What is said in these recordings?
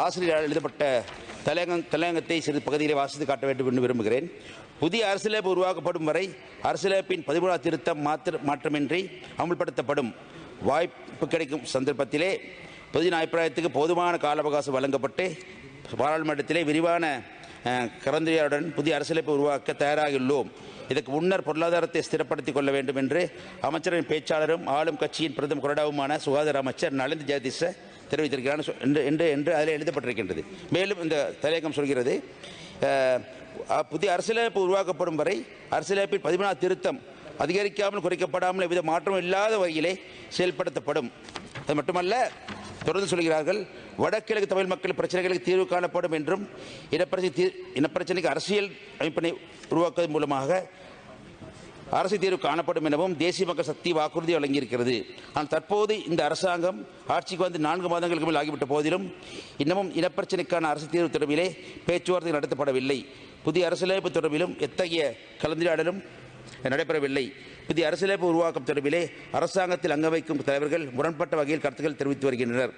ஆசிரியரால் எழுதப்பட்ட தலையங்கம் தலையங்கத்தை சிறு பகுதியிலே வாசித்து காட்ட வேண்டும் என்று விரும்புகிறேன். புதிய அரசியலமைப்பு உருவாக்கப்படும் வரை அரசியலமைப்பின் பதிமூணாம் திருத்தம் மாத்திர மாற்றமின்றி அமுல்படுத்தப்படும் வாய்ப்பு கிடைக்கும் சந்தர்ப்பத்திலே புதிய அபிப்பிராயத்துக்கு போதுமான கால அவகாசம் வழங்கப்பட்டு பாராளுமன்றத்திலே விரிவான அஹ், புதிய அரசியலமைப்பு உருவாக்க தயாராகியுள்ளோம். இதற்கு முன்னர் பொருளாதாரத்தை ஸ்திரப்படுத்திக் கொள்ள வேண்டும் என்று அமைச்சரின் பேச்சாளரும் ஆளும் கட்சியின் பிரதம கொறடாவுமான சுகாதார அமைச்சர் நலிந்த் ஜெயதிஷ தெரிவித்திருக்கிறான் என்று என்று என்று அதில் எழுதப்பட்டிருக்கின்றது. மேலும் இந்த தலையங்கம் சொல்கிறது புதிய அரசியலமைப்பு உருவாக்கப்படும் வரை அரசியலமைப்பில் பதிமூணாம் திருத்தம் அதிகரிக்காமல் குறைக்கப்படாமல் எவ்வித மாற்றம் இல்லாத வகையிலே செயல்படுத்தப்படும். அது மட்டுமல்ல தொடர்ந்து சொல்கிறார்கள் வடகிழக்கு தமிழ் மக்கள் பிரச்சனைகளுக்கு தீர்வு காணப்படும் என்றும் இனப்பிரச்சனை இனப்பிரச்சனைக்கு அரசியல் அமைப்பினை உருவாக்குவதன் மூலமாக அரசு தீர்வு காணப்படும் எனவும் தேசிய மக்கள் சக்தி வாக்குறுதி வழங்கியிருக்கிறது. ஆனால் தற்போது இந்த அரசாங்கம் ஆட்சிக்கு வந்து நான்கு மாதங்களுக்கு மேல் ஆகிவிட்ட போதிலும் இன்னமும் இனப்பிரச்சனைக்கான அரசு தீர்வு தொடர்பிலே பேச்சுவார்த்தை நடத்தப்படவில்லை. புதிய அரசியலமைப்பு தொடர்பிலும் எத்தகைய கலந்துரையாடலும் நடைபெறவில்லை. புதிய அரசியலமைப்பு உருவாக்கம் தொடர்பிலே அரசாங்கத்தில் அங்க வைக்கும் தலைவர்கள் முரண்பட்ட வகையில் கருத்துக்கள் தெரிவித்து வருகின்றனர்.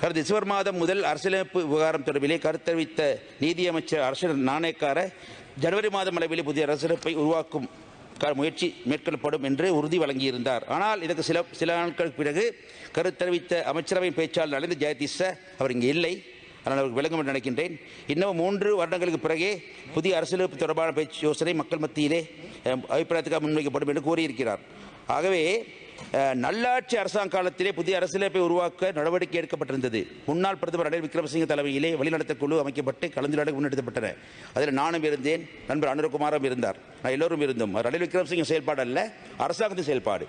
கடந்த டிசம்பர் மாதம் முதல் அரசியலமைப்பு விவகாரம் தொடர்பிலே கருத்தறிவித்த நீதியமைச்சர் அரசு நாணயக்கார ஜனவரி மாதம் அளவில் புதிய அரசியலமைப்பை உருவாக்கும் க- முயற்சி மேற்கொள்ளப்படும் என்று உறுதி வழங்கியிருந்தார். ஆனால் இதற்கு சில சில நாட்களுக்கு பிறகு கருத்தறிவித்த அமைச்சரவை பேச்சாளர் நலிந்த ஜெயதீஷ அவர் இங்கே இல்லை. அதனால் அவருக்கு விளங்கும் என்று நினைக்கின்றேன். இன்னும் மூன்று வருடங்களுக்கு பிறகே புதிய அரசியலமைப்பு தொடர்பான பேச்சு யோசனை மக்கள் மத்தியிலே அபிப்பிராயத்துக்காக முன்வைக்கப்படும் என்று கூறியிருக்கிறார். ஆகவே நல்லாட்சி அரசாங்க காலத்திலே புதிய அரசியலமைப்பை உருவாக்க நடவடிக்கை எடுக்கப்பட்டிருந்தது. முன்னாள் பிரதமர் ரணில் விக்ரமசிங்க தலைமையிலே வழிநடத்த குழு அமைக்கப்பட்டு கலந்துரையாடல் முன்னெடுக்கப்பட்டன. அதில் நானும் இருந்தேன் நண்பர் அனுரகுமாரும் இருந்தார். நான் எல்லோரும் இருந்தோம். ரணில் விக்ரமசிங்க செயல்பாடு அல்ல அரசாங்கத்தின் செயல்பாடு.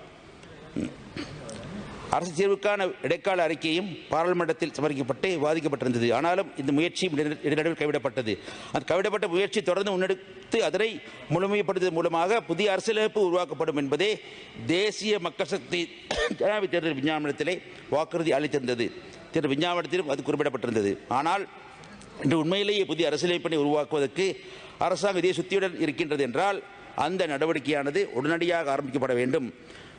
அரசு தேர்வுக்கான இடைக்கால அறிக்கையும் பாராளுமன்றத்தில் சமர்ப்பிக்கப்பட்டு விவாதிக்கப்பட்டிருந்தது ஆனாலும் இந்த முயற்சி இடைநடு- இடைநடுவில் கைவிடப்பட்டது. அந்த கைவிடப்பட்ட முயற்சி தொடர்ந்து முன்னெடுத்து அதனை முழுமைப்படுத்துவதன் மூலமாக புதிய அரசியலமைப்பு உருவாக்கப்படும் என்பதே தேசிய மக்கள் சக்தி ஜனாதிபதி தேர்தல் விஞ்ஞாபனத்திலே வாக்குறுதி அளித்திருந்தது. தேர்தல் விஞ்ஞாபனத்திலும் அது குறிப்பிடப்பட்டிருந்தது. ஆனால் இன்று உண்மையிலேயே புதிய அரசியலமைப்பினை உருவாக்குவதற்கு அரசாங்கம் இதே சுத்தியுடன் இருக்கின்றது என்றால் அந்த நடவடிக்கையானது உடனடியாக ஆரம்பிக்கப்பட வேண்டும்.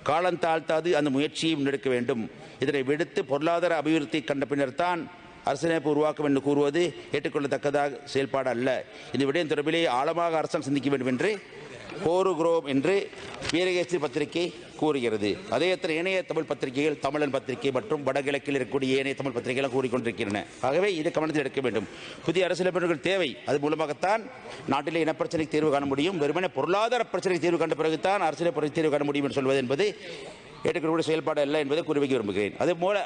காலம் தாழ்த்தாது அந்த முயற்சியை முன்னெடுக்க வேண்டும். இதனை விடுத்து பொருளாதார அபிவிருத்தி கண்ட பின்னர் தான் உருவாக்கும் என்று கூறுவது ஏற்றுக்கொள்ளத்தக்கதாக செயல்பாடு அல்ல இந்த விடயம் தொடர்பிலே ஆழமாக அரசாங்கம் சிந்திக்க வேண்டும் என்று கோருகிறோம் என்று வீரகேசரி பத்திரிகை கூறுகிறது. அதே எத்தனை ஏனைய தமிழ் பத்திரிகைகள் தமிழன் பத்திரிகை மற்றும் வடகிழக்கில் இருக்கக்கூடிய ஏனைய தமிழ் பத்திரிகைகள் கூறிக்கொண்டிருக்கின்றன ஆகவே இதை கவனத்தில் எடுக்க வேண்டும். புதிய அரசியலமைப்புகள் தேவை. அது மூலமாகத்தான் நாட்டிலே இனப்பிரச்சனைக்கு தீர்வு காண முடியும். வெறுமனே பொருளாதார பிரச்சனைக்கு தீர்வு கண்ட பிறகுதான் அரசியல் தீர்வு காண முடியும் என்று சொல்வது என்பது ஏற்றுக்கொள்ளக்கூடிய செயல்பாடு அல்ல என்பதை குறிவைக்க விரும்புகிறேன். அதே போல